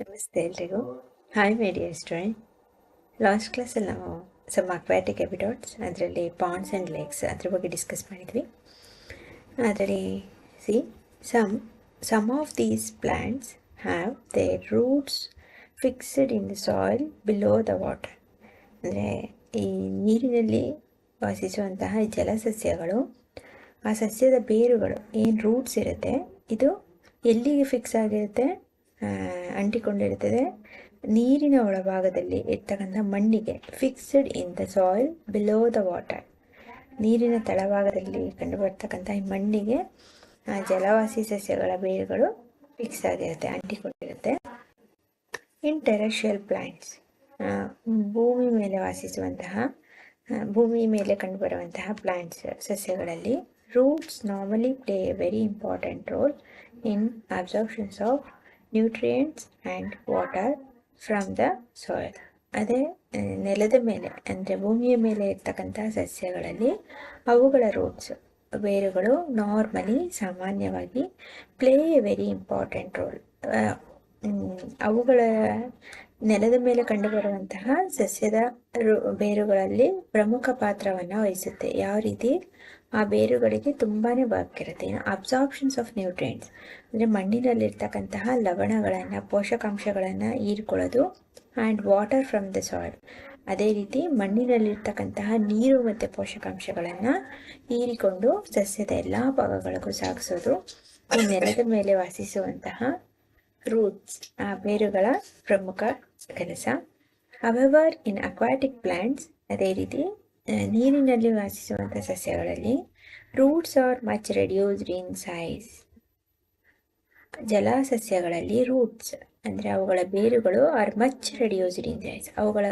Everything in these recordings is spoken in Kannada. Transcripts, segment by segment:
ನಮಸ್ತೆ ಎಲ್ರಿಗೂ hi my dear student last ಕ್ಲಾಸಲ್ಲಿ ನಾವು ಸಮ್ ಅಕ್ವಾಟಿಕ್ ಎಪಿಡೋಟ್ಸ್ ಅದರಲ್ಲಿ ಪಾಂಡ್ಸ್ ಆ್ಯಂಡ್ ಲೇಕ್ಸ್ ಅದ್ರ ಬಗ್ಗೆ ಡಿಸ್ಕಸ್ ಮಾಡಿದ್ವಿ. ಅದರಲ್ಲಿ see some some of these plants have they roots fixed in the soil below the water ಅಂದರೆ ಈ ನೀರಿನಲ್ಲಿ ವಾಸಿಸುವಂತಹ ಜಲಸಸ್ಯಗಳು, ಆ ಸಸ್ಯದ ಬೇರುಗಳು, ಏನು ರೂಟ್ಸ್ ಇರುತ್ತೆ, ಇದು ಎಲ್ಲಿಗೆ ಫಿಕ್ಸ್ ಆಗಿರುತ್ತೆ? ಅಂಟಿಕೊಂಡಿರುತ್ತದೆ. ನೀರಿನ ಒಳಭಾಗದಲ್ಲಿ ಇರ್ತಕ್ಕಂಥ ಮಣ್ಣಿಗೆ fixed in the soil below the water ನೀರಿನ ತಳಭಾಗದಲ್ಲಿ ಕಂಡುಬರ್ತಕ್ಕಂಥ ಈ ಮಣ್ಣಿಗೆ ಜಲವಾಸಿ ಸಸ್ಯಗಳ ಬೇರುಗಳು ಫಿಕ್ಸ್ ಆಗಿರುತ್ತೆ, ಅಂಟಿಕೊಂಡಿರುತ್ತೆ. ಇನ್ ಟೆರೆಷಿಯಲ್ ಪ್ಲಾಂಟ್ಸ್ ಭೂಮಿ ಮೇಲೆ ವಾಸಿಸುವಂತಹ ಭೂಮಿ ಮೇಲೆ ಕಂಡುಬರುವಂತಹ ಪ್ಲಾಂಟ್ಸ್ ಸಸ್ಯಗಳಲ್ಲಿ roots normally play a very important role in absorptions of nutrients and water from the soil ಅದೇ ನೆಲದ ಮೇಲೆ, ಅಂದರೆ ಭೂಮಿಯ ಮೇಲೆ ಇರ್ತಕ್ಕಂಥ ಸಸ್ಯಗಳಲ್ಲಿ ಅವುಗಳ ರೂಟ್ಸ್ ಬೇರುಗಳು ನಾರ್ಮಲಿ ಸಾಮಾನ್ಯವಾಗಿ play a very important role ಅವುಗಳ ನೆಲದ ಮೇಲೆ ಕಂಡುಬರುವಂತಹ ಸಸ್ಯದ ಬೇರುಗಳಲ್ಲಿ ಪ್ರಮುಖ ಪಾತ್ರವನ್ನು ವಹಿಸುತ್ತೆ. ಯಾವ ರೀತಿ? ಆ ಬೇರುಗಳಿಗೆ ತುಂಬಾ ಬಾಕಿರುತ್ತೆ. ಅಬ್ಸಾರ್ಪ್ಷನ್ಸ್ ಆಫ್ ನ್ಯೂಟ್ರಿಯೆಂಟ್ಸ್ ಅಂದರೆ ಮಣ್ಣಿನಲ್ಲಿರ್ತಕ್ಕಂತಹ ಲವಣಗಳನ್ನು, ಪೋಷಕಾಂಶಗಳನ್ನು ಹೀರ್ಕೊಳ್ಳೋದು and water from the soil ಅದೇ ರೀತಿ ಮಣ್ಣಿನಲ್ಲಿರ್ತಕ್ಕಂತಹ ನೀರು ಮತ್ತು ಪೋಷಕಾಂಶಗಳನ್ನು ಹೀರಿಕೊಂಡು ಸಸ್ಯದ ಎಲ್ಲ ಭಾಗಗಳಿಗೂ ಸಾಗಿಸೋದು. ನೆಲದ ಮೇಲೆ ವಾಸಿಸುವಂತಹ ರೂಟ್ಸ್ ಆ ಬೇರುಗಳ ಪ್ರಮುಖ ಕೆಲಸ. ಅವರ್ ಇನ್ ಅಕ್ವಾಟಿಕ್ ಪ್ಲ್ಯಾಂಟ್ಸ್ ಅದೇ ರೀತಿ ನೀರಿನಲ್ಲಿ ವಾಸಿಸುವಂಥ ಸಸ್ಯಗಳಲ್ಲಿ roots are much reduced in size ಜಲಸಸ್ಯಗಳಲ್ಲಿ roots ಅಂದರೆ ಅವುಗಳ ಬೇರುಗಳು are much reduced in size ಅವುಗಳ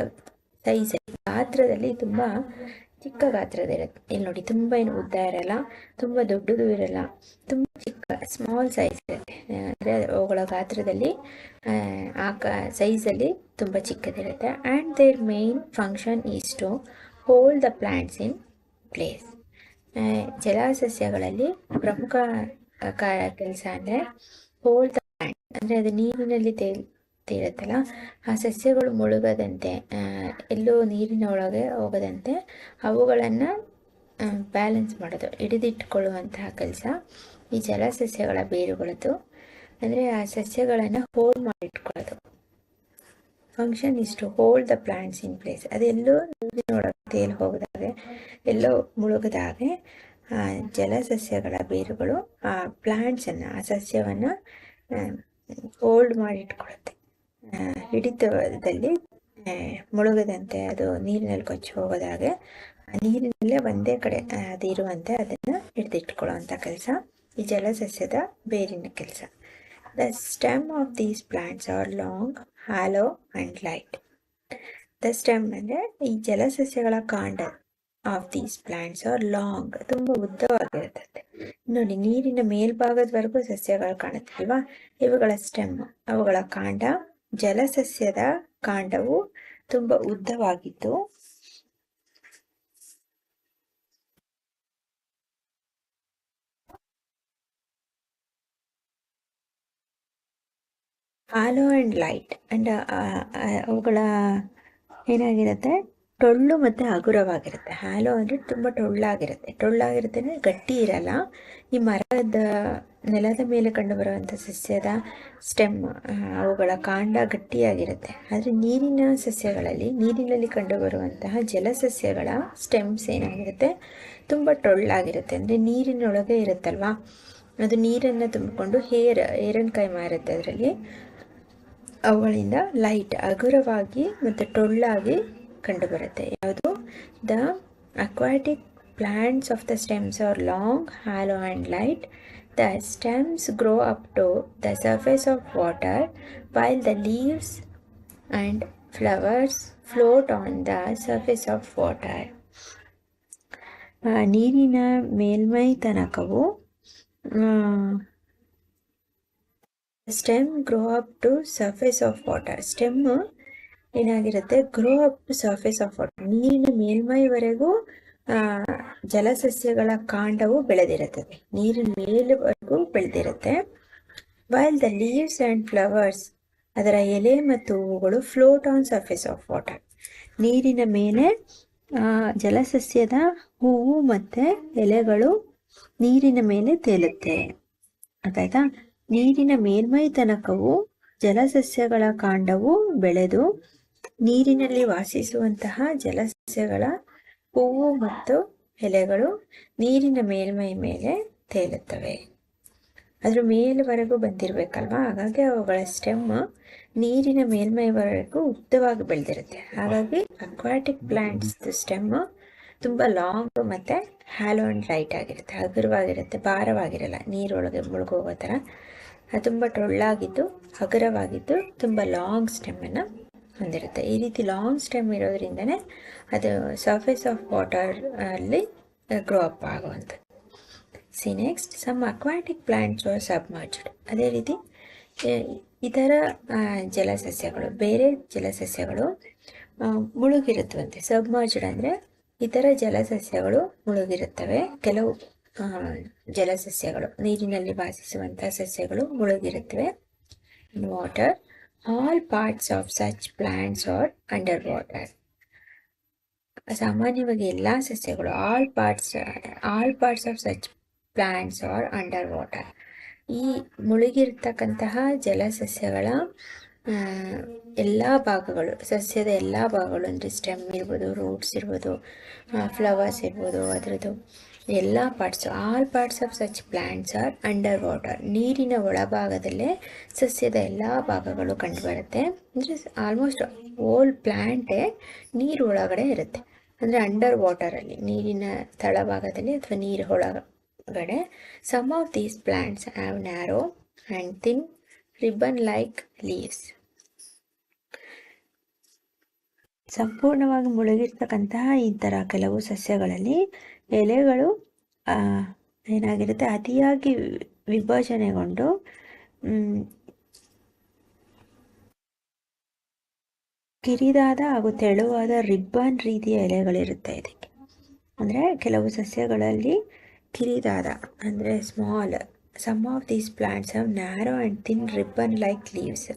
ಸೈಜ್ ಗಾತ್ರದಲ್ಲಿ ತುಂಬ ಚಿಕ್ಕ ಗಾತ್ರದ ಇರುತ್ತೆ ಇಲ್ಲಿ ನೋಡಿ ತುಂಬ ಏನು ಉದ್ದ ಇರಲ್ಲ ತುಂಬ ದೊಡ್ಡದು ಇರಲ್ಲ ತುಂಬ ಚಿಕ್ಕ ಸ್ಮಾಲ್ ಸೈಜ್ ಇರುತ್ತೆ ಅಂದರೆ ಅವುಗಳ ಗಾತ್ರದಲ್ಲಿ ಆ, ಸೈಜಲ್ಲಿ ತುಂಬ ಚಿಕ್ಕದಿರುತ್ತೆ and their main function is to hold the plants in place ಜಲಸಸ್ಯಗಳಲ್ಲಿ ಪ್ರಮುಖ ಕೆಲಸ ಅಂದರೆ ಹೋಲ್ಡ್ ದ ಪ್ಲ್ಯಾಂಟ್ ಅಂದರೆ ಅದು ನೀರಿನಲ್ಲಿ ತೇಲ್ ತೇಲುತ್ತಲ್ಲ ಆ ಸಸ್ಯಗಳು ಮುಳುಗದಂತೆ ಎಲ್ಲೂ ನೀರಿನ ಒಳಗೆ ಹೋಗದಂತೆ ಅವುಗಳನ್ನು ಬ್ಯಾಲೆನ್ಸ್ ಮಾಡೋದು, ಹಿಡಿದಿಟ್ಟುಕೊಳ್ಳುವಂತಹ ಕೆಲಸ ಈ ಜಲಸಸ್ಯಗಳ ಬೇರುಗಳದ್ದು. ಅಂದರೆ ಆ ಸಸ್ಯಗಳನ್ನು hold ಮಾಡಿಟ್ಕೊಳ್ಳೋದು. Function is to hold the plants in place ಅದೆಲ್ಲೋ ತೇಲಿ ಹೋಗದಾಗೆ ಎಲ್ಲೋ ಮುಳುಗದಾಗೆ ಜಲಸಸ್ಯಗಳ ಬೇರುಗಳು ಆ ಪ್ಲಾಂಟ್ಸನ್ನು ಆ ಸಸ್ಯವನ್ನು ಹೋಲ್ಡ್ ಮಾಡಿಟ್ಕೊಳುತ್ತೆ ಹಿಡಿತದಲ್ಲಿ ಮುಳುಗದಂತೆ ಅದು ನೀರಿನಲ್ಲಿ ಕೊಚ್ಚಿ ಹೋಗೋದಾಗೆ ನೀರಿನಲ್ಲೇ ಒಂದೇ ಕಡೆ ಆ, ಅದು ಇರುವಂತೆ ಅದನ್ನು ಹಿಡಿದಿಟ್ಕೊಳ್ಳುವಂಥ ಕೆಲಸ ಈ ಜಲಸಸ್ಯದ ಬೇರಿನ ಕೆಲಸ. The stem of these plants are long hollow and light. The stem ಅಂದರೆ ಈ ಜಲಸಸ್ಯಗಳ ಕಾಂಡ of these plants are long ತುಂಬ ಉದ್ದವಾಗಿರುತ್ತದೆ ನೋಡಿ, ನೀರಿನ ಮೇಲ್ಭಾಗದವರೆಗೂ ಸಸ್ಯಗಳು ಕಾಣುತ್ತಲ್ವಾ ಇವುಗಳ ಸ್ಟೆಮ್ ಅವುಗಳ ಕಾಂಡ, ಜಲಸಸ್ಯದ ಕಾಂಡವು ತುಂಬ ಉದ್ದವಾಗಿದ್ದು ಹಾಲೋ ಆ್ಯಂಡ್ ಲೈಟ್ ಆ್ಯಂಡ್ ಅವುಗಳ ಏನಾಗಿರುತ್ತೆ? ಟೊಳ್ಳು ಮತ್ತು ಹಗುರವಾಗಿರುತ್ತೆ. ಹಾಲೋ ಅಂದರೆ ತುಂಬ ಟೊಳ್ಳಾಗಿರುತ್ತೆ. ಟೊಳ್ಳಾಗಿರುತ್ತೆ ಅಂದರೆ ಗಟ್ಟಿ ಇರಲ್ಲ. ಈ ಮರದ ನೆಲದ ಮೇಲೆ ಕಂಡುಬರುವಂಥ ಸಸ್ಯದ ಸ್ಟೆಮ್ ಅವುಗಳ ಕಾಂಡ ಗಟ್ಟಿಯಾಗಿರುತ್ತೆ. ಆದರೆ ನೀರಿನ ಸಸ್ಯಗಳಲ್ಲಿ, ನೀರಿನಲ್ಲಿ ಕಂಡುಬರುವಂತಹ ಜಲಸಸ್ಯಗಳ ಸ್ಟೆಮ್ಸ್ ಏನಾಗಿರುತ್ತೆ? ತುಂಬ ಟೊಳ್ಳಾಗಿರುತ್ತೆ. ಅಂದರೆ ನೀರಿನೊಳಗೆ ಇರುತ್ತಲ್ವಾ? ಅದು ನೀರನ್ನು ತುಂಬಿಕೊಂಡು ಹೇರ್ ಏರನ್ಕಾಯಿ ಮಾರುತ್ತೆ ಅದರಲ್ಲಿ. ಅವುಗಳಿಂದ ಲೈಟ್ ಹಗುರವಾಗಿ ಮತ್ತು ಟೊಳ್ಳಾಗಿ ಕಂಡುಬರುತ್ತೆ. ಯಾವುದು? The aquatic plants of the stems are long hollow and light. The stems grow up to the surface of water while the leaves and flowers float on the surface of water. ನೀರಿನ ಮೇಲ್ಮೈ ತನಕವು stem grow up to surface of water stem ಏನಾಗಿರುತ್ತೆ? Grow up to surface of water ನೀರಿನ ಮೇಲ್ಮೈವರೆಗೂ ಜಲಸಸ್ಯಗಳ ಕಾಂಡವು ಬೆಳೆದಿರುತ್ತದೆ. ನೀರಿನ ಮೇಲ್ವರೆಗೂ ಬೆಳೆದಿರುತ್ತೆ. While the leaves and flowers ಅದರ ಎಲೆ ಮತ್ತು ಹೂವುಗಳು float on surface of water ನೀರಿನ ಮೇಲೆ ಜಲಸಸ್ಯದ ಹೂವು ಮತ್ತು ಎಲೆಗಳು ನೀರಿನ ಮೇಲೆ ತೇಲುತ್ತೆ. ಅರ್ಥಾಯ್ತಾ ನೀರಿನ ಮೇಲ್ಮೈ ತನಕವು ಜಲಸಸ್ಯಗಳ ಕಾಂಡವು ಬೆಳೆದು ನೀರಿನಲ್ಲಿ ವಾಸಿಸುವಂತಹ ಜಲಸಸ್ಯಗಳ ಹೂವು ಮತ್ತು ಎಲೆಗಳು ನೀರಿನ ಮೇಲ್ಮೈ ಮೇಲೆ ತೇಲುತ್ತವೆ. ಅದ್ರ ಮೇಲ್ವರೆಗೂ ಬಂದಿರಬೇಕಲ್ವಾ? ಹಾಗಾಗಿ ಅವುಗಳ ಸ್ಟೆಮ್ ನೀರಿನ ಮೇಲ್ಮೈವರೆಗೂ ಉದ್ದವಾಗಿ ಬೆಳೆದಿರುತ್ತೆ. ಹಾಗಾಗಿ ಅಕ್ವಾಟಿಕ್ ಪ್ಲಾಂಟ್ಸ್ ಸ್ಟೆಮ್ ತುಂಬ ಲಾಂಗ್ ಮತ್ತು ಹ್ಯಾಲೋ ಆ್ಯಂಡ್ ಲೈಟ್ ಆಗಿರುತ್ತೆ. ಹಗುರವಾಗಿರುತ್ತೆ, ಭಾರವಾಗಿರಲ್ಲ, ನೀರೊಳಗೆ ಮುಳುಗೋಗೋ ಥರ. ಅದು ತುಂಬ ಟೊಳ್ಳಾಗಿದ್ದು, ಹಗುರವಾಗಿದ್ದು, ತುಂಬ ಲಾಂಗ್ ಸ್ಟೆಮ್ಮನ್ನು ಹೊಂದಿರುತ್ತೆ. ಈ ರೀತಿ ಲಾಂಗ್ ಸ್ಟೆಮ್ ಇರೋದ್ರಿಂದನೇ ಅದು ಸರ್ಫೇಸ್ ಆಫ್ ವಾಟರ್ ಅಲ್ಲಿ ಗ್ರೋ ಅಪ್ ಆಗುವಂಥದ್ದು. See next some aquatic plants are submerged ಅದೇ ರೀತಿ ಇತರ ಜಲಸಸ್ಯಗಳು, ಬೇರೆ ಜಲಸಸ್ಯಗಳು ಮುಳುಗಿರುತ್ತವಂತೆ. ಸಬ್ಮರ್ಜ್ಡ್ ಅಂದರೆ ಇತರ ಜಲಸಸ್ಯಗಳು ಮುಳುಗಿರುತ್ತವೆ. ಕೆಲವು ಜಲಸಸ್ಯಗಳು, ನೀರಿನಲ್ಲಿ ವಾಸಿಸುವಂತಹ ಸಸ್ಯಗಳು ಮುಳುಗಿರುತ್ತವೆ. Water all parts of such plants are under water ಸಾಮಾನ್ಯವಾಗಿ ಎಲ್ಲ ಸಸ್ಯಗಳು all parts all parts of such plants are under water ಈ ಮುಳುಗಿರ್ತಕ್ಕಂತಹ ಜಲಸಸ್ಯಗಳ ಎಲ್ಲ ಭಾಗಗಳು, ಸಸ್ಯದ ಎಲ್ಲ ಭಾಗಗಳು, ಅಂದರೆ ಸ್ಟೆಮ್ ಇರ್ಬೋದು ರೂಟ್ಸ್ ಇರ್ಬೋದು ಫ್ಲವರ್ಸ್ ಇರ್ಬೋದು, ಅದರದ್ದು ಎಲ್ಲ parts all parts of such plants are under water ನೀರಿನ ಒಳಭಾಗದಲ್ಲೇ ಸಸ್ಯದ ಎಲ್ಲ ಭಾಗಗಳು ಕಂಡುಬರುತ್ತೆ. ಅಂದರೆ ಆಲ್ಮೋಸ್ಟ್ ಓಲ್ ಪ್ಲ್ಯಾಂಟೇ ನೀರು ಒಳಗಡೆ ಇರುತ್ತೆ. ಅಂದರೆ ಅಂಡರ್ ವಾಟರಲ್ಲಿ ನೀರಿನ ತಳಭಾಗದಲ್ಲಿ ಅಥವಾ ನೀರು ಒಳಗಡೆ. Some of these plants have narrow and thin ribbon like leaves ಸಂಪೂರ್ಣವಾಗಿ ಮುಳುಗಿರ್ತಕ್ಕಂತಹ ಈ ಥರ ಕೆಲವು ಸಸ್ಯಗಳಲ್ಲಿ ಎಲೆಗಳು ಏನಾಗಿರುತ್ತೆ, ಅತಿಯಾಗಿ ವಿಭಜನೆಗೊಂಡು ಕಿರಿದಾದ ಹಾಗೂ ತೆಳುವಾದ ರಿಬ್ಬನ್ ರೀತಿಯ ಎಲೆಗಳಿರುತ್ತೆ ಇದಕ್ಕೆ. ಅಂದರೆ ಕೆಲವು ಸಸ್ಯಗಳಲ್ಲಿ ಕಿರಿದಾದ, ಅಂದರೆ small some of these plants have narrow and thin ribbon like leaves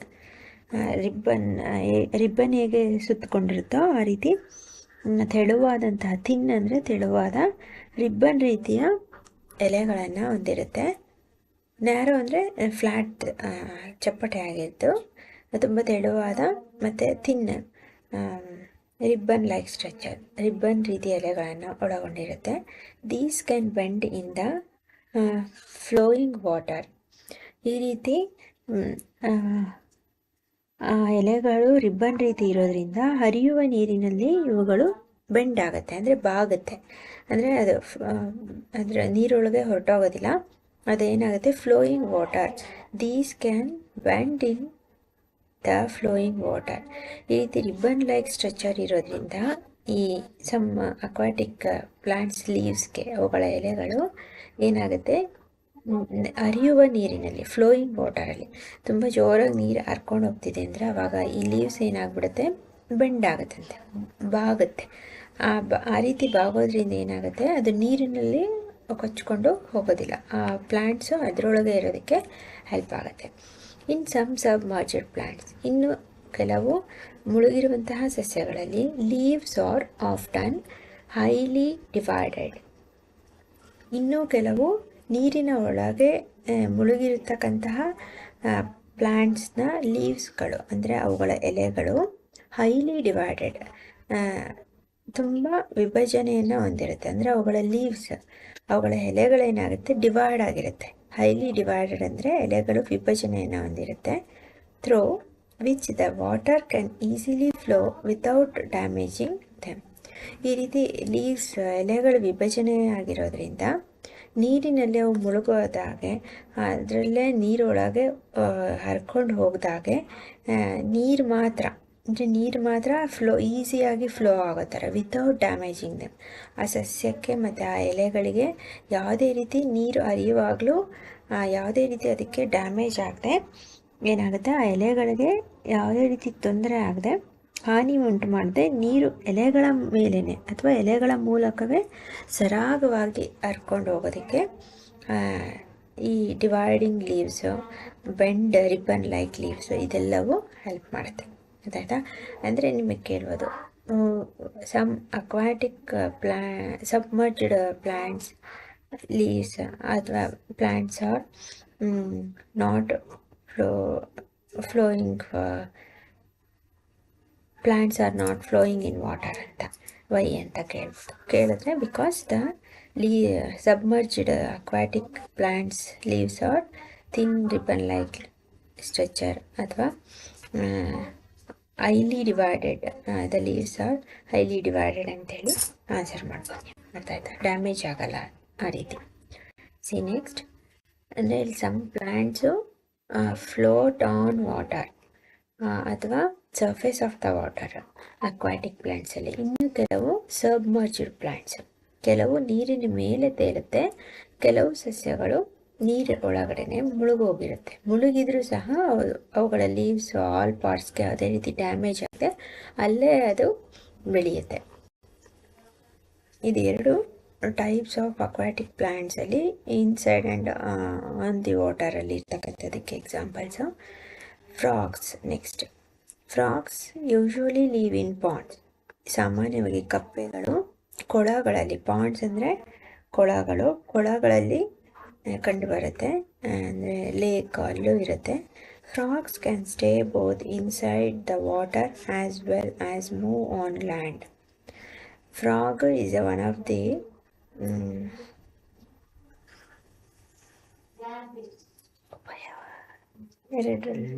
ribbon ribbon ಹೇಗೆ ಸುತ್ತಕೊಂಡಿರುತ್ತೋ ಆ ರೀತಿ ತೆಳುವಾದಂತಹ ತಿನ್ ಅಂದರೆ ತೆಳುವಾದ ರಿಬ್ಬನ್ ರೀತಿಯ ಎಲೆಗಳನ್ನು ಹೊಂದಿರುತ್ತೆ. ನ್ಯಾರೋ ಅಂದರೆ ಫ್ಲ್ಯಾಟ್ ಚಪ್ಪಟೆ ಆಗಿದ್ದು, ತುಂಬ ತೆಳುವಾದ ಮತ್ತು thin ribbon like structure ribbon ರೀತಿಯ ಎಲೆಗಳನ್ನು ಒಳಗೊಂಡಿರುತ್ತೆ. These can bend in the flowing water ಈ ರೀತಿ ಎಲೆಗಳು ರಿಬ್ಬನ್ ರೀತಿ ಇರೋದ್ರಿಂದ ಹರಿಯುವ ನೀರಿನಲ್ಲಿ ಇವುಗಳು ಬೆಂಡ್ ಆಗುತ್ತೆ, ಅಂದರೆ ಬಾಗುತ್ತೆ. ಅಂದರೆ ಅದು ಅಂದರೆ ನೀರೊಳಗೆ ಹೊರಟೋಗೋದಿಲ್ಲ. ಅದೇನಾಗುತ್ತೆ? Flowing water these can bend in the flowing water ಈ ರೀತಿ ರಿಬ್ಬನ್ ಲೈಕ್ ಸ್ಟ್ರಕ್ಚರ್ ಇರೋದ್ರಿಂದ ಈ ಸಮ್ ಅಕ್ವಾಟಿಕ್ ಪ್ಲಾಂಟ್ಸ್ ಲೀವ್ಸ್ಗೆ ಅವುಗಳ ಎಲೆಗಳು ಏನಾಗುತ್ತೆ? ಹರಿಯುವ ನೀರಿನಲ್ಲಿ ಫ್ಲೋಯಿಂಗ್ ವಾಟರಲ್ಲಿ ತುಂಬ ಜೋರಾಗಿ ನೀರು ಹರ್ಕೊಂಡು ಹೋಗ್ತಿದೆ ಅಂದರೆ ಆವಾಗ ಈ ಲೀವ್ಸ್ ಏನಾಗ್ಬಿಡುತ್ತೆ? ಬೆಂಡ್ ಆಗುತ್ತಂತೆ, ಬಾಗುತ್ತೆ. ಆ ಬ, ಆ ರೀತಿ ಬಾಗೋದ್ರಿಂದ ಏನಾಗುತ್ತೆ? ಅದು ನೀರಿನಲ್ಲಿ ಕೊಚ್ಕೊಂಡು ಹೋಗೋದಿಲ್ಲ. ಆ ಪ್ಲ್ಯಾಂಟ್ಸು ಅದರೊಳಗೆ ಇರೋದಕ್ಕೆ ಹೆಲ್ಪ್ ಆಗುತ್ತೆ. In some submerged plants ಇನ್ನು ಕೆಲವು ಮುಳುಗಿರುವಂತಹ ಸಸ್ಯಗಳಲ್ಲಿ leaves are often highly divided ಇನ್ನೂ ಕೆಲವು ನೀರಿನ ಒಳಗೆ ಮುಳುಗಿರ್ತಕ್ಕಂತಹ ಪ್ಲ್ಯಾಂಟ್ಸ್ನ ಲೀವ್ಸ್ಗಳು ಅಂದರೆ ಅವುಗಳ ಎಲೆಗಳು ಹೈಲಿ ಡಿವೈಡೆಡ್ ತುಂಬ ವಿಭಜನೆಯನ್ನು ಹೊಂದಿರುತ್ತೆ. ಅಂದರೆ ಅವುಗಳ ಲೀವ್ಸ್ ಅವುಗಳ ಎಲೆಗಳೇನಾಗುತ್ತೆ? ಡಿವೈಡ್ ಆಗಿರುತ್ತೆ. ಹೈಲಿ ಡಿವೈಡೆಡ್ ಅಂದರೆ ಎಲೆಗಳು ವಿಭಜನೆಯನ್ನು ಹೊಂದಿರುತ್ತೆ. Through which the water can easily flow without damaging them ಈ ರೀತಿ ಲೀವ್ಸ್ ಎಲೆಗಳು ವಿಭಜನೆ ಆಗಿರೋದ್ರಿಂದ ನೀರಿನಲ್ಲಿ ಅವು ಮುಳುಗೋದಾಗೆ, ಅದರಲ್ಲೇ ನೀರೊಳಗೆ ಹರ್ಕೊಂಡು ಹೋಗ್ದಾಗೆ ನೀರು ಮಾತ್ರ, ಅಂದರೆ ನೀರು ಮಾತ್ರ ಫ್ಲೋ, ಈಸಿಯಾಗಿ ಫ್ಲೋ ಆಗೋ ಥರ ವಿತೌಟ್ ಡ್ಯಾಮೇಜಿಂಗ್ ದೆಮ್ ಆ ಸಸ್ಯಕ್ಕೆ ಮತ್ತು ಆ ಎಲೆಗಳಿಗೆ ಯಾವುದೇ ರೀತಿ ನೀರು ಹರಿಯುವಾಗಲೂ ಯಾವುದೇ ರೀತಿ ಅದಕ್ಕೆ ಡ್ಯಾಮೇಜ್ ಆಗದೆ, ಏನಾಗುತ್ತೆ? ಆ ಎಲೆಗಳಿಗೆ ಯಾವುದೇ ರೀತಿ ತೊಂದರೆ ಆಗದೆ ಹಾನಿ ಉಂಟು ಮಾಡದೆ ನೀರು ಎಲೆಗಳ ಮೇಲೇ ಅಥವಾ ಎಲೆಗಳ ಮೂಲಕವೇ ಸರಾಗವಾಗಿ ಹರ್ಕೊಂಡು ಹೋಗೋದಕ್ಕೆ ಈ dividing leaves bend ribbon like leaves ಇದೆಲ್ಲವೂ ಹೆಲ್ಪ್ ಮಾಡುತ್ತೆ. ಗೊತ್ತಾಯ್ತಾ ಅಂದರೆ ನಿಮಗೆ ಕೇಳ್ಬೋದು some aquatic plant submerged plants leaves ಅಥವಾ plants are not flow flowing plants are not flowing in water ಅಂತ. ವೈ ಅಂತ ಕೇಳ್ಬೋದು ಕೇಳಿದ್ರೆ because the leaf submerged aquatic plants leaves are thin ribbon like structure ಅಥವಾ highly divided the leaves are highly divided ಅಂತೇಳಿ ಆನ್ಸರ್ ಮಾಡ್ಬೋದು ಅರ್ಥ ಆಯ್ತಾ? ಡ್ಯಾಮೇಜ್ ಆಗಲ್ಲ ಆ ರೀತಿ. ಸಿ ನೆಕ್ಸ್ಟ್ ಅಂದರೆ ಇಲ್ಲಿ some plants float on water ಅಥವಾ ಸರ್ಫೇಸ್ ಆಫ್ ದ ವಾಟರ್ ಅಕ್ವಾಟಿಕ್ ಪ್ಲ್ಯಾಂಟ್ಸಲ್ಲಿ ಇನ್ನು ಕೆಲವು ಸಬ್ಮರ್ಜ್ಡ್ ಪ್ಲಾಂಟ್ಸ್ ಕೆಲವು ನೀರಿನ ಮೇಲೆ ತೇಲುತ್ತೆ, ಕೆಲವು ಸಸ್ಯಗಳು ನೀರು ಒಳಗಡೆನೆ ಮುಳುಗೋಗಿರುತ್ತೆ. ಮುಳುಗಿದ್ರೂ ಸಹ ಅವುಗಳ ಲೀವ್ಸ್ ಆಲ್ ಪಾರ್ಟ್ಸ್ಗೆ ಯಾವುದೇ ರೀತಿ ಡ್ಯಾಮೇಜ್ ಆಗುತ್ತೆ. ಅಲ್ಲೇ ಅದು ಬೆಳೆಯುತ್ತೆ. ಇದು ಎರಡು ಟೈಪ್ಸ್ ಆಫ್ ಅಕ್ವಾಟಿಕ್ ಪ್ಲ್ಯಾಂಟ್ಸಲ್ಲಿ ಇನ್ಸೈಡ್ ಆ್ಯಂಡ್ ಆನ್ ದಿ ವಾಟರಲ್ಲಿ ಇರ್ತಕ್ಕಂಥದಕ್ಕೆ examples frogs next frogs usually live in ponds. ಸಾಮಾನ್ಯವಾಗಿ ಕಪ್ಪೆಗಳು ಕೊಳಗಳಲ್ಲಿ ಪಾಂಡ್ಸ್ ಅಂದರೆ ಕೊಳಗಳು ಕೊಳಗಳಲ್ಲಿ ಕಂಡುಬರುತ್ತೆ. ಅಂದರೆ ಲೇಕ್ ಅಲ್ಲೂ ಇರುತ್ತೆ. Frogs can stay both inside the water as well as move on land frog is one of the ಎರಡರಲ್ಲಿ.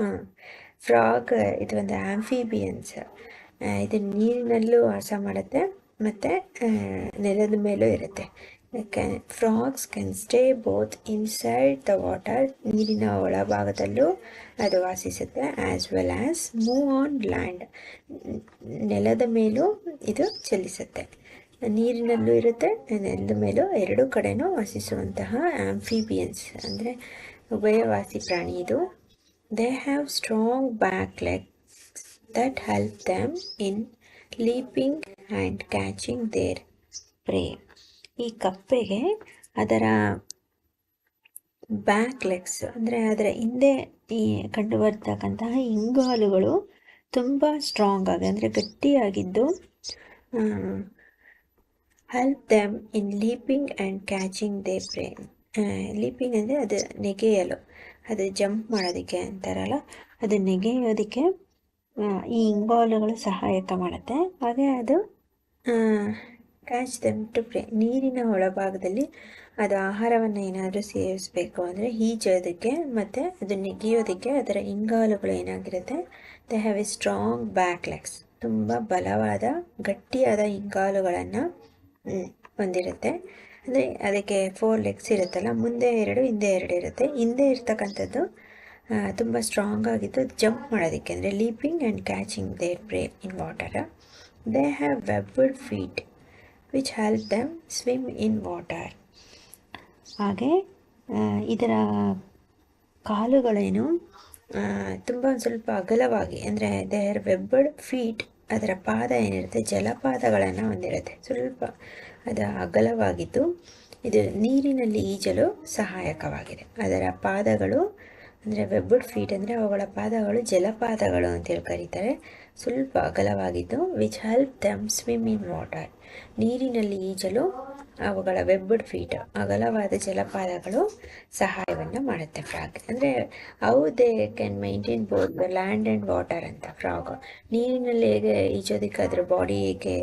ಹಾಂ. ಫ್ರಾಗ್, ಇದು ಒಂದು ಆಂಫಿಬಿಯನ್ಸ್ ಇದು ನೀರಿನಲ್ಲೂ ವಾಸ ಮಾಡುತ್ತೆ, ಮತ್ತು ನೆಲದ ಮೇಲೂ ಇರುತ್ತೆ. Can frogs can stay both inside the water, ನೀರಿನ ಒಳಭಾಗದಲ್ಲೂ ಅದು ವಾಸಿಸುತ್ತೆ as well as move on land. ನೆಲದ ಮೇಲೂ ಇದು ಚಲಿಸುತ್ತೆ. ನೀರಿನಲ್ಲೂ ಇರುತ್ತೆ, ನೆಲದ ಮೇಲೂ ಎರಡು ಕಡೆನೂ ವಾಸಿಸುವಂತಹ ಆಂಫಿಬಿಯನ್ಸ್. ಅಂದರೆ ಉಭಯವಾಸಿ ಪ್ರಾಣಿ ಇದು. They have strong back legs that help them in leaping and catching their prey. ಈ ಕಪ್ಪೆಗೆ ಅದರ ಬ್ಯಾಕ್ ಲೆಗ್ಸ್ ಅಂದರೆ ಅದರ ಹಿಂದೆ ಈ ಕಂಡುಬರ್ತಕ್ಕಂತಹ ಇಂಗಾಲುಗಳು ತುಂಬ ಸ್ಟ್ರಾಂಗ್ ಆಗಿ ಅಂದರೆ ಗಟ್ಟಿಯಾಗಿದ್ದು help them in leaping and catching they prey leaping ಅಂದರೆ ಅದು ನೆಗೆಯಲು ಅದು ಜಂಪ್ ಮಾಡೋದಕ್ಕೆ ಅಂತಾರಲ್ಲ? ಅದು ನೆಗೆಯೋದಕ್ಕೆ ಈ ಇಂಗಾಲುಗಳು ಸಹಾಯಕ ಮಾಡುತ್ತೆ. ಹಾಗೆ ಅದು ಕ್ಯಾಚ್ ದಮ್ ಟು ಪ್ರೇ ನೀರಿನ ಒಳಭಾಗದಲ್ಲಿ ಅದು ಆಹಾರವನ್ನು ಏನಾದರೂ ಸೇವಿಸಬೇಕು ಅಂದರೆ ಈಜೋದಕ್ಕೆ ಮತ್ತು ಅದು ನೆಗೆಯೋದಕ್ಕೆ ಅದರ ಇಂಗಾಲುಗಳು ಏನಾಗಿರುತ್ತೆ? They have a strong back legs ತುಂಬ ಬಲವಾದ, ಗಟ್ಟಿಯಾದ ಇಂಗಾಲುಗಳನ್ನು ಹೊಂದಿರುತ್ತೆ. ಅಂದರೆ ಅದಕ್ಕೆ ಫೋರ್ ಲೆಗ್ಸ್ ಇರುತ್ತಲ್ಲ, ಮುಂದೆ ಎರಡು, ಹಿಂದೆ ಎರಡು ಇರುತ್ತೆ. ಹಿಂದೆ ಇರ್ತಕ್ಕಂಥದ್ದು ತುಂಬ ಸ್ಟ್ರಾಂಗ್ ಆಗಿದ್ದು ಜಂಪ್ ಮಾಡೋದಕ್ಕೆ ಅಂದರೆ leaping and catching their prey in water they have webbed feet which help them swim in water ಹಾಗೆ ಇದರ ಕಾಲುಗಳೇನು ತುಂಬ ಸ್ವಲ್ಪ ಅಗಲವಾಗಿ, ಅಂದರೆ ದೇರ್ ವೆಬ್ಬಡ್ ಫೀಟ್ ಅದರ ಪಾದ ಏನಿರುತ್ತೆ ಜಲಪಾತಗಳನ್ನು ಹೊಂದಿರುತ್ತೆ. ಸ್ವಲ್ಪ ಅದು ಅಗಲವಾಗಿದ್ದು, ಇದು ನೀರಿನಲ್ಲಿ ಈಜಲು ಸಹಾಯಕವಾಗಿದೆ. ಅದರ ಪಾದಗಳು, ಅಂದರೆ ವೆಬ್ಬುಡ್ ಫೀಟ್ ಅಂದರೆ ಅವುಗಳ ಪಾದಗಳು ಜಲಪಾದಗಳು ಅಂತೇಳಿ ಕರೀತಾರೆ. ಸ್ವಲ್ಪ ಅಗಲವಾಗಿದ್ದು which help them swim in water ನೀರಿನಲ್ಲಿ ಈಜಲು ಅವುಗಳ ವೆಬ್ಬಡ್ ಫೀಟ್ ಅಗಲವಾದ ಜಲಪಾತಗಳು ಸಹಾಯವನ್ನು ಮಾಡುತ್ತೆ ಫ್ರಾಗ್. ಅಂದರೆ ಅವು they can maintain both the land and water ಅಂತ ಫ್ರಾಗ್. ನೀರಿನಲ್ಲಿ ಹೇಗೆ ಈಜೋದಕ್ಕೆ ಅದರ ಬಾಡಿ ಹೇಗೆ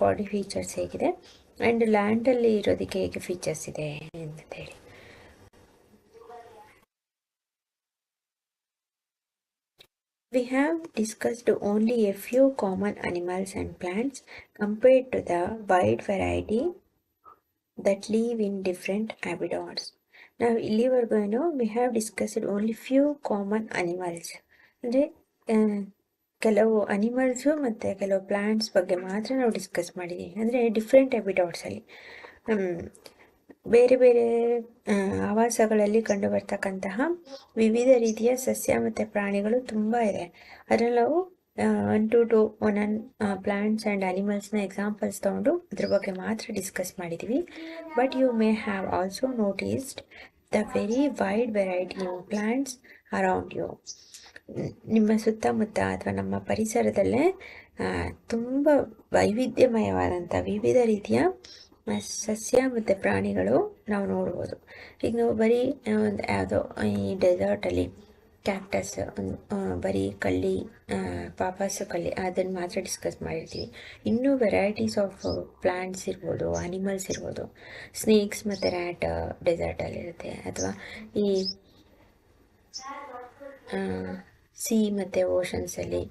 ಬಾಡಿ ಫೀಚರ್ಸ್ ಹೇಗಿದೆ. ಆ್ಯಂಡ್ ಲ್ಯಾಂಡಲ್ಲಿ ಇರೋದಕ್ಕೆ ಹೇಗೆ ಫೀಚರ್ಸ್ ಇದೆ ಅಂತ ಹೇಳಿ We have discussed only a few common animals and plants compared to the wide variety that live in different habitats. ನಾವು ಇಲ್ಲಿವರೆಗೂ ಏನು we have discussed only few common animals ಅಂದರೆ ಕೆಲವು ಅನಿಮಲ್ಸು ಮತ್ತು ಕೆಲವು ಪ್ಲ್ಯಾಂಟ್ಸ್ ಬಗ್ಗೆ ಮಾತ್ರ ನಾವು ಡಿಸ್ಕಸ್ ಮಾಡಿದ್ದೀವಿ ಅಂದರೆ ಡಿಫ್ರೆಂಟ್ ಹ್ಯಾಬಿಟಾಟ್ಸಲ್ಲಿ ಬೇರೆ ಬೇರೆ ಆವಾಸಗಳಲ್ಲಿ ಕಂಡುಬರ್ತಕ್ಕಂತಹ ವಿವಿಧ ರೀತಿಯ ಸಸ್ಯ ಮತ್ತು ಪ್ರಾಣಿಗಳು ತುಂಬ ಇದೆ. ಅದರಲ್ಲಿ one two two one plants and ಅನಿಮಲ್ಸ್ನ examples ತೊಗೊಂಡು ಅದ್ರ ಬಗ್ಗೆ ಮಾತ್ರ ಡಿಸ್ಕಸ್ ಮಾಡಿದ್ದೀವಿ but you may have also noticed the very wide variety in plants around you ನಿಮ್ಮ ಸುತ್ತಮುತ್ತ ಅಥವಾ ನಮ್ಮ ಪರಿಸರದಲ್ಲೇ ತುಂಬ ವೈವಿಧ್ಯಮಯವಾದಂಥ ವಿವಿಧ ರೀತಿಯ ಸಸ್ಯ ಮತ್ತು ಪ್ರಾಣಿಗಳು ನಾವು ನೋಡ್ಬೋದು. ಈಗ ನಾವು ಬರೀ ಒಂದು ಯಾವುದೋ ಈ ಡೆಸರ್ಟಲ್ಲಿ ಕ್ಯಾಕ್ಟಸ್ ಬರೀ ಪಾಪಸು ಪಾಪಾಸು ಕಳ್ಳಿ ಅದನ್ನು ಮಾತ್ರ ಡಿಸ್ಕಸ್ ಮಾಡಿರ್ತೀವಿ. ಇನ್ನೂ ವೆರೈಟೀಸ್ ಆಫ್ ಪ್ಲ್ಯಾಂಟ್ಸ್ ಇರ್ಬೋದು ಅನಿಮಲ್ಸ್ ಇರ್ಬೋದು. ಸ್ನೇಕ್ಸ್ ಮತ್ತು ರ್ಯಾಟ್ ಡೆಸರ್ಟಲ್ಲಿರುತ್ತೆ ಅಥವಾ ಈ ಸಿ ಮತ್ತು ಓಷನ್ಸಲ್ಲಿ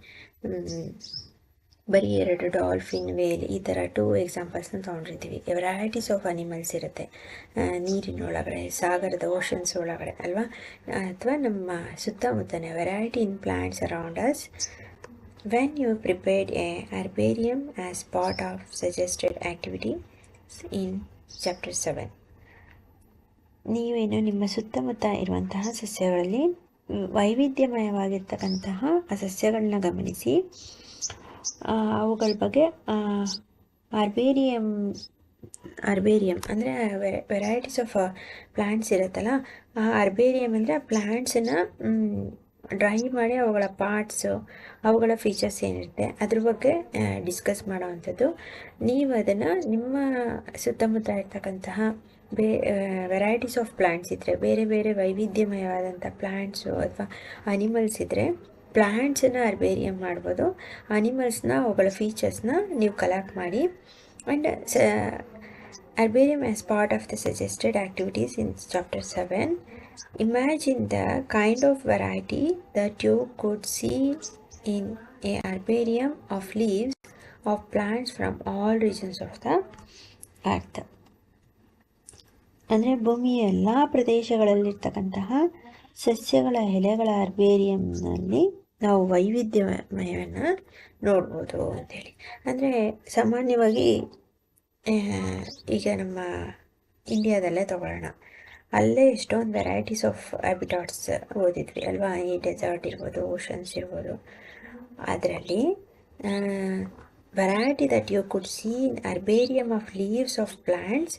ಬರೀ ಎರಡು ಡಾಲ್ಫಿನ್ ವೇಲ್ ಈ ಥರ ಟೂ ಎಕ್ಸಾಂಪಲ್ಸ್ನ ತೊಗೊಂಡಿರ್ತೀವಿ. ವೆರೈಟೀಸ್ ಆಫ್ ಅನಿಮಲ್ಸ್ ಇರುತ್ತೆ. ನೀರಿನ ಒಳಗಡೆ, ಸಾಗರದ ಓಷನ್ಸ್ ಒಳಗಡೆ ಅಲ್ವಾ? ಅಥವಾ ನಮ್ಮ ಸುತ್ತಮುತ್ತನೇ variety in plants around us when you prepared a herbarium as part of suggested activity in chapter seven ನೀವೇನು ನಿಮ್ಮ ಸುತ್ತಮುತ್ತ ಇರುವಂತಹ ಸಸ್ಯಗಳಲ್ಲಿ ವೈವಿಧ್ಯಮಯವಾಗಿರ್ತಕ್ಕಂತಹ ಆ ಸಸ್ಯಗಳನ್ನ ಗಮನಿಸಿ. ಅವುಗಳ ಬಗ್ಗೆ ಅರ್ಬೇರಿಯಂ ಅರ್ಬೇರಿಯಂ ಅಂದರೆ ವೆರೈಟೀಸ್ ಆಫ್ ಪ್ಲ್ಯಾಂಟ್ಸ್ ಇರುತ್ತಲ್ಲ, ಆ ಅರ್ಬೇರಿಯಂ ಅಂದರೆ ಆ ಪ್ಲ್ಯಾಂಟ್ಸನ್ನು ಡ್ರೈ ಮಾಡಿ ಅವುಗಳ ಪಾರ್ಟ್ಸು ಅವುಗಳ ಫೀಚರ್ಸ್ ಏನಿರುತ್ತೆ, ಅದ್ರ ಬಗ್ಗೆ ಡಿಸ್ಕಸ್ ಮಾಡೋವಂಥದ್ದು. ನೀವು ಅದನ್ನು ನಿಮ್ಮ ಸುತ್ತಮುತ್ತ ಇರ್ತಕ್ಕಂತಹ ಬೇ ವೆರೈಟೀಸ್ ಆಫ್ ಪ್ಲ್ಯಾಂಟ್ಸ್ ಇದ್ದರೆ ಬೇರೆ ಬೇರೆ ವೈವಿಧ್ಯಮಯವಾದಂಥ ಪ್ಲ್ಯಾಂಟ್ಸು ಅಥವಾ ಅನಿಮಲ್ಸ್ ಇದ್ದರೆ ಪ್ಲ್ಯಾಂಟ್ಸನ್ನು ಅರ್ಬೇರಿಯಂ ಮಾಡ್ಬೋದು. ಅನಿಮಲ್ಸ್ನ, ಅವುಗಳ ಫೀಚರ್ಸ್ನ ನೀವು ಕಲೆಕ್ಟ್ ಮಾಡಿ. And herbarium as part of the suggested activities in chapter seven imagine the kind of variety that you could see in a herbarium of leaves of plants from all regions of the earth ಅಂದರೆ ಭೂಮಿಯ ಎಲ್ಲ ಪ್ರದೇಶಗಳಲ್ಲಿರ್ತಕ್ಕಂತಹ ಸಸ್ಯಗಳ ಎಲೆಗಳ ಅರ್ಬೇರಿಯಂನಲ್ಲಿ ನಾವು ವೈವಿಧ್ಯಮಯವನ್ನು ನೋಡ್ಬೋದು ಅಂತೇಳಿ. ಅಂದರೆ ಸಾಮಾನ್ಯವಾಗಿ ಈಗ ನಮ್ಮ ಇಂಡಿಯಾದಲ್ಲೇ ತಗೊಳ್ಳೋಣ. ಅಲ್ಲೇ ಎಷ್ಟೊಂದು ವೆರೈಟೀಸ್ ಆಫ್ ಹ್ಯಾಬಿಟಾಟ್ಸ್ ಓದಿದ್ವಿ ಅಲ್ವಾ? ಈ ಡೆಸರ್ಟ್ ಇರ್ಬೋದು ಓಷನ್ಸ್ ಇರ್ಬೋದು. ಅದರಲ್ಲಿ variety that you could seen herbarium of leaves of plants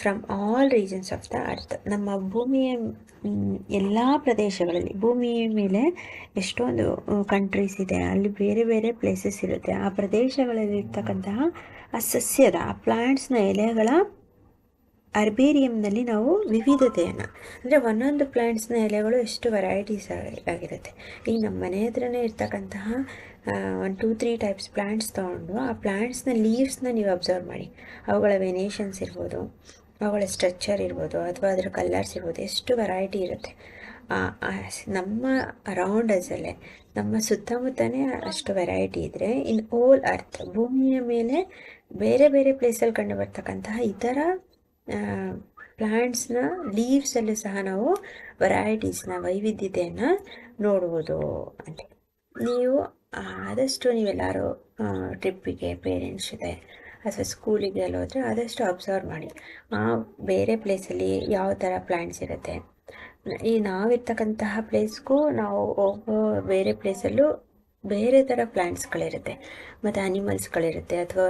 from all regions of the earth ನಮ್ಮ ಭೂಮಿಯ ಎಲ್ಲ ಪ್ರದೇಶಗಳಲ್ಲಿ, ಭೂಮಿಯ ಮೇಲೆ ಎಷ್ಟೊಂದು ಕಂಟ್ರೀಸ್ ಇದೆ, ಅಲ್ಲಿ ಬೇರೆ ಬೇರೆ ಪ್ಲೇಸಸ್ ಇರುತ್ತೆ. ಆ ಪ್ರದೇಶಗಳಲ್ಲಿರ್ತಕ್ಕಂತಹ ಆ ಸಸ್ಯದ, ಆ ಪ್ಲ್ಯಾಂಟ್ಸ್ನ ಎಲೆಗಳ ಅರ್ಬೇರಿಯಂನಲ್ಲಿ ನಾವು ವಿವಿಧತೆಯನ್ನು, ಅಂದರೆ ಒಂದೊಂದು ಪ್ಲ್ಯಾಂಟ್ಸ್ನ ಎಲೆಗಳು ಎಷ್ಟು ವೆರೈಟೀಸ್ ಆಗಿರುತ್ತೆ. ಈಗ ನಮ್ಮ ಮನೆ ಹತ್ರನೇ ಇರ್ತಕ್ಕಂತಹ ಒಂದು ಟೂ ತ್ರೀ ಟೈಪ್ಸ್ ಪ್ಲ್ಯಾಂಟ್ಸ್ ತೊಗೊಂಡು, ಆ ಪ್ಲ್ಯಾಂಟ್ಸ್ನ ಲೀವ್ಸ್ನ ನೀವು ಅಬ್ಸರ್ವ್ ಮಾಡಿ. ಅವುಗಳ ವೆನೇಷನ್ಸ್ ಇರ್ಬೋದು ಅವುಗಳ ಸ್ಟ್ರಕ್ಚರ್ ಇರ್ಬೋದು ಅಥವಾ ಅದರ ಕಲರ್ಸ್ ಇರ್ಬೋದು ಎಷ್ಟು ವೆರೈಟಿ ಇರುತ್ತೆ. ನಮ್ಮ ಅರೌಂಡಸಲ್ಲೇ ನಮ್ಮ ಸುತ್ತಮುತ್ತನೇ ಅಷ್ಟು ವೆರೈಟಿ ಇದ್ದರೆ ಇನ್ ಓಲ್ ಅರ್ತ್ ಭೂಮಿಯ ಮೇಲೆ ಬೇರೆ ಬೇರೆ ಪ್ಲೇಸಲ್ಲಿ ಕಂಡು ಬರ್ತಕ್ಕಂತಹ ಇತರ ಪ್ಲ್ಯಾಂಟ್ಸ್ನ ಲೀವ್ಸಲ್ಲೂ ಸಹ ನಾವು ವೆರೈಟೀಸ್ನ ವೈವಿಧ್ಯತೆಯನ್ನು ನೋಡ್ಬೋದು ಅಂತ. ನೀವು ಆದಷ್ಟು ನೀವೆಲ್ಲರೂ ಟ್ರಿಪ್ಪಿಗೆ ಪೇರೆಂಟ್ಸ್ ಜೊತೆ ಅಥವಾ ಸ್ಕೂಲಿಗೆ ಎಲ್ಲ ಹೋದರೆ ಆದಷ್ಟು ಅಬ್ಸರ್ವ್ ಮಾಡಿ. ಆ ಬೇರೆ ಪ್ಲೇಸಲ್ಲಿ ಯಾವ ಥರ ಪ್ಲ್ಯಾಂಟ್ಸ್ ಇರುತ್ತೆ. ಈ ನಾವಿರ್ತಕ್ಕಂತಹ ಪ್ಲೇಸ್ಗೂ ನಾವು ಹೋಗೋ ಬೇರೆ ಪ್ಲೇಸಲ್ಲೂ ಬೇರೆ ಥರ ಪ್ಲ್ಯಾಂಟ್ಸ್ಗಳಿರುತ್ತೆ ಮತ್ತು ಅನಿಮಲ್ಸ್ಗಳಿರುತ್ತೆ ಅಥವಾ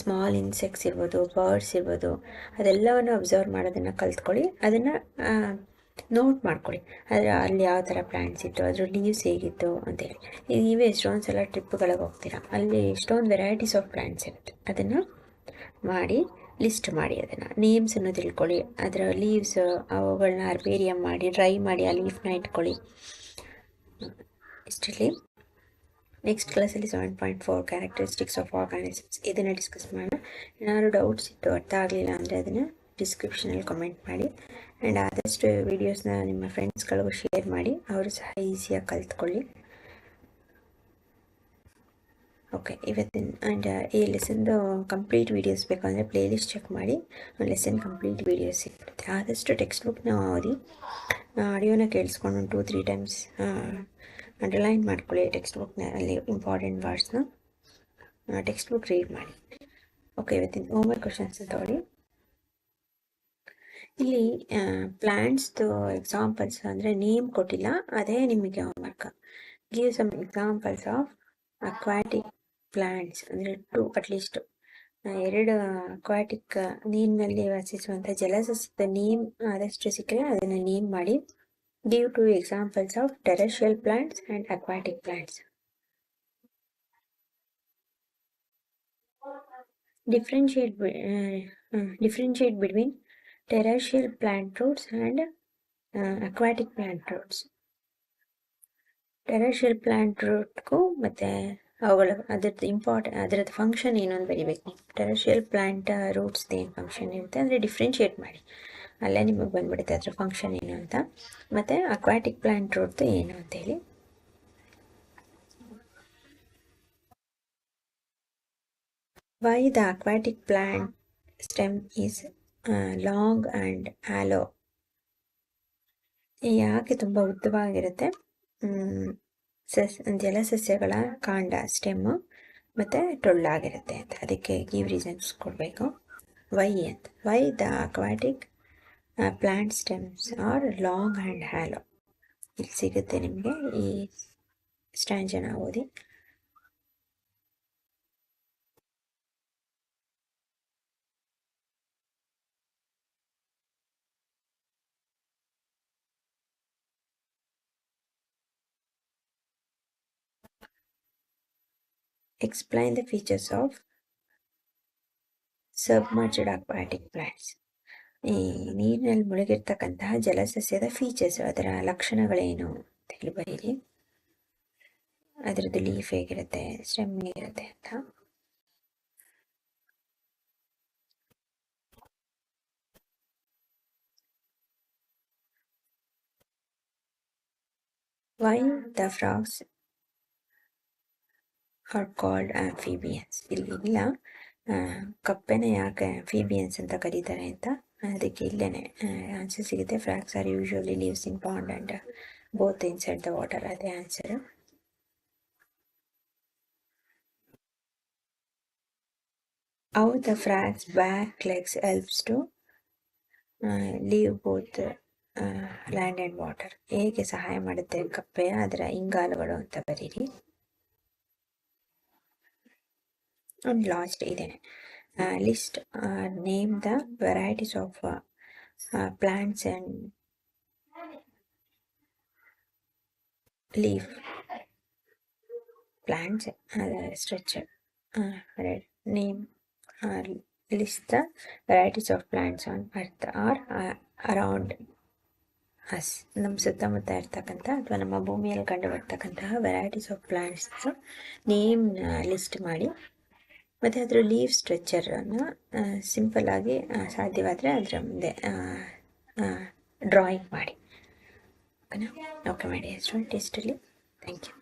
ಸ್ಮಾಲ್ ಇನ್ಸೆಕ್ಟ್ಸ್ ಇರ್ಬೋದು ಬರ್ಡ್ಸ್ ಇರ್ಬೋದು, ಅದೆಲ್ಲವನ್ನು ಅಬ್ಸರ್ವ್ ಮಾಡೋದನ್ನು ಕಲ್ತ್ಕೊಳ್ಳಿ. ಅದನ್ನು ನೋಟ್ ಮಾಡ್ಕೊಳ್ಳಿ. ಆದರೆ ಅಲ್ಲಿ ಯಾವ ಥರ ಪ್ಲ್ಯಾಂಟ್ಸ್ ಇತ್ತು, ಅದ್ರ ಲೀವ್ಸ್ ಹೇಗಿತ್ತು ಅಂತೇಳಿ ಈಗ ನೀವೇ ಎಷ್ಟೊಂದು ಸಲ ಟ್ರಿಪ್ಗಳಿಗೆ ಹೋಗ್ತೀರಾ? ಅಲ್ಲಿ ಎಷ್ಟೊಂದು ವೆರೈಟೀಸ್ ಆಫ್ ಪ್ಲ್ಯಾಂಟ್ಸ್ ಇರುತ್ತೆ. ಅದನ್ನು ಮಾಡಿ ಲಿಸ್ಟ್ ಮಾಡಿ ಅದನ್ನು. ನೇಮ್ಸನ್ನು ತಿಳ್ಕೊಳ್ಳಿ. ಅದರ ಲೀವ್ಸ್ ಅವುಗಳನ್ನ ಅರ್ಬೇರಿಯಂ ಮಾಡಿ ಡ್ರೈ ಮಾಡಿ, ಆ ಲೀಫ್ನ ಇಟ್ಕೊಳ್ಳಿ. ಇಷ್ಟರಲ್ಲಿ ನೆಕ್ಸ್ಟ್ ಕ್ಲಾಸಲ್ಲಿ seven point four characteristics of organisms ಇದನ್ನು ಡಿಸ್ಕಸ್ ಮಾಡೋಣ. ಏನಾದ್ರು ಡೌಟ್ಸ್ ಇತ್ತು, ಅರ್ಥ ಆಗಲಿಲ್ಲ ಅಂದರೆ ಅದನ್ನು ಡಿಸ್ಕ್ರಿಪ್ಷನಲ್ಲಿ ಕಮೆಂಟ್ ಮಾಡಿ. ಆ್ಯಂಡ್ ಆದಷ್ಟು ವೀಡಿಯೋಸ್ನ ನಿಮ್ಮ ಫ್ರೆಂಡ್ಸ್ಗಳಿಗೂ ಶೇರ್ ಮಾಡಿ, ಅವರು ಸಹ ಈಸಿಯಾಗಿ ಕಲ್ತ್ಕೊಳ್ಳಿ. ಓಕೆ ಇವತ್ತಿನ ಆ್ಯಂಡ್ ಈ ಲೆಸನ್ದು ಕಂಪ್ಲೀಟ್ ವೀಡಿಯೋಸ್ ಬೇಕಂದರೆ ಪ್ಲೇಲಿಸ್ಟ್ ಚೆಕ್ ಮಾಡಿ. ಲೆಸನ್ ಕಂಪ್ಲೀಟ್ ವೀಡಿಯೋಸ್ ಸಿಗುತ್ತೆ ಆದಷ್ಟು ಟೆಕ್ಸ್ಟ್ ಬುಕ್ನ ಓದಿ ಆಡಿಯೋನ ಕೇಳಿಸ್ಕೊಂಡು ಟೂ ತ್ರೀ ಟೈಮ್ಸ್ ಅಂಡರ್ಲೈನ್ ಮಾಡ್ಕೊಳ್ಳಿ ಟೆಕ್ಸ್ಟ್ ಬುಕ್ನ ಅಲ್ಲಿ ಇಂಪಾರ್ಟೆಂಟ್ ವರ್ಡ್ಸ್ನ ಟೆಕ್ಸ್ಟ್ ಬುಕ್ ರೀಡ್ ಮಾಡಿ. ಓಕೆ ಇವತ್ತಿನ ಹೋಮ್ವರ್ಕ್ ಕ್ವಶನ್ಸ್ ತಗೊಳ್ಳಿ. ಇಲ್ಲಿ ಪ್ಲ್ಯಾಂಟ್ಸ್ದು ಎಕ್ಸಾಂಪಲ್ಸ್ ಅಂದರೆ ನೇಮ್ ಕೊಟ್ಟಿಲ್ಲ ಅದೇ ನಿಮಗೆ homework give some examples of aquatic plants ಅಂದರೆ ಟು ಅಟ್ಲೀಸ್ಟ್ ಎರಡು ಅಕ್ವಾಟಿಕ್ ನೀರಿನಲ್ಲಿ ವಾಸಿಸುವಂಥ ಜಲಸಸ್ಯದ ನೇಮ್ ಆದಷ್ಟು ಸಿಕ್ಕರೆ ಅದನ್ನು ನೇಮ್ ಮಾಡಿ. Give two examples of terrestrial plants and aquatic plants differentiate uh, differentiate between terrestrial plant roots and uh, aquatic plant roots. Terrestrial plant ರೂಟ್ಗೂ ಮತ್ತು ಅವುಗಳ ಅದರದ್ದು ಇಂಪಾರ್ಟೆಂಟ್ ಅದರದ್ದು ಫಂಕ್ಷನ್ ಏನು ಅಂತ ಬರಿಬೇಕು ಟೆರೆಷಿಯಲ್ ಪ್ಲಾಂಟ್ ರೂಟ್ಸ್ದು ಏನು ಫಂಕ್ಷನ್ ಇರುತ್ತೆ ಅಂದರೆ ಡಿಫ್ರೆನ್ಷಿಯೇಟ್ ಮಾಡಿ. ಅಲ್ಲೇ ನಿಮಗೆ ಬಂದ್ಬಿಡುತ್ತೆ ಅದ್ರ ಫಂಕ್ಷನ್ ಏನು ಅಂತ. ಮತ್ತು ಅಕ್ವಾಟಿಕ್ ಪ್ಲಾಂಟ್ ರೂಟ್ದು ಏನು ಅಂತೇಳಿ why the aquatic plant stem is uh, and hollow? ಯಾಕೆ ತುಂಬ ಉದ್ದವಾಗಿರುತ್ತೆ. ಸಸ್ ಜಲಸಸ್ಯಗಳ ಕಾಂಡ ಸ್ಟೆಮ್ಮು ಮತ್ತು ಟೊಳ್ಳಾಗಿರುತ್ತೆ ಅಂತ. ಅದಕ್ಕೆ ಗಿವ್ ರೀಸನ್ಸ್ ಕೊಡಬೇಕು. ವೈ ಅಂತ. Why the aquatic plant stems are long and hollow ಇಲ್ಲಿ ಸಿಗುತ್ತೆ ನಿಮಗೆ ಈ ಸ್ಟ್ಯಾಂಜನ ಓದಿ. Explain the features of submerged aquatic plants. ಈ ನೀರಿನಲ್ಲಿ ಮುಳುಗಿರ್ತಕ್ಕಂತಹ ಜಲಸಸ್ಯದ ಫೀಚರ್ಸ್ ಅದರ ಲಕ್ಷಣಗಳೇನು ಅಂತ ಹೇಳಿ ಬರೀರಿ ಅದರದ್ದು ಲೀಫ್ ಹೇಗಿರುತ್ತೆ ಸ್ಟೆಮ್ ಹೇಗಿರುತ್ತೆ ಅಂತ why the frogs are called amphibians ಇಲ್ಲಿ ಇಲ್ಲ ಕಪ್ಪೆನ ಯಾಕೆ ಆಂಫಿಬಿಯನ್ಸ್ ಅಂತ ಕರೀತಾರೆ ಅಂತ? ಅದಕ್ಕೆ ಇಲ್ಲೇ ಆನ್ಸರ್ ಸಿಗುತ್ತೆ. Frogs are usually lives in pond and both inside the water ಅದೇ answer frogs the frogs back legs uh, to live both land and water ಹೇಗೆ ಸಹಾಯ ಮಾಡುತ್ತೆ ಕಪ್ಪೆಯ ಅದರ ಇಂಗಾಲುಗಳು ಅಂತ ಬರೀರಿ. And ಲಾಸ್ಟ್ ಇದೇನೆ list name the varieties of plants and leaf plants structure name list the varieties of plants on earth or around us ನಮ್ಮ ಸುತ್ತಮುತ್ತ ಇರ್ತಕ್ಕಂಥ ಅಥವಾ ನಮ್ಮ ಭೂಮಿಯಲ್ಲಿ ಕಂಡು ಬರ್ತಕ್ಕಂತಹ varieties of plants name list ಮಾಡಿ. ಮತ್ತು ಅದರ ಲೀವ್ ಸ್ಟ್ರೆಚ್ಚರನ್ನು ಸಿಂಪಲ್ಲಾಗಿ ಸಾಧ್ಯವಾದರೆ ಅದರ ಮುಂದೆ ಡ್ರಾಯಿಂಗ್ ಮಾಡಿ. ಓಕೆನಾ? ಓಕೆ ಮಾಡಿ ಸ್ಟೂಡೆಂಟ್ ಟೇಸ್ಟಲ್ಲಿ ಥ್ಯಾಂಕ್ ಯು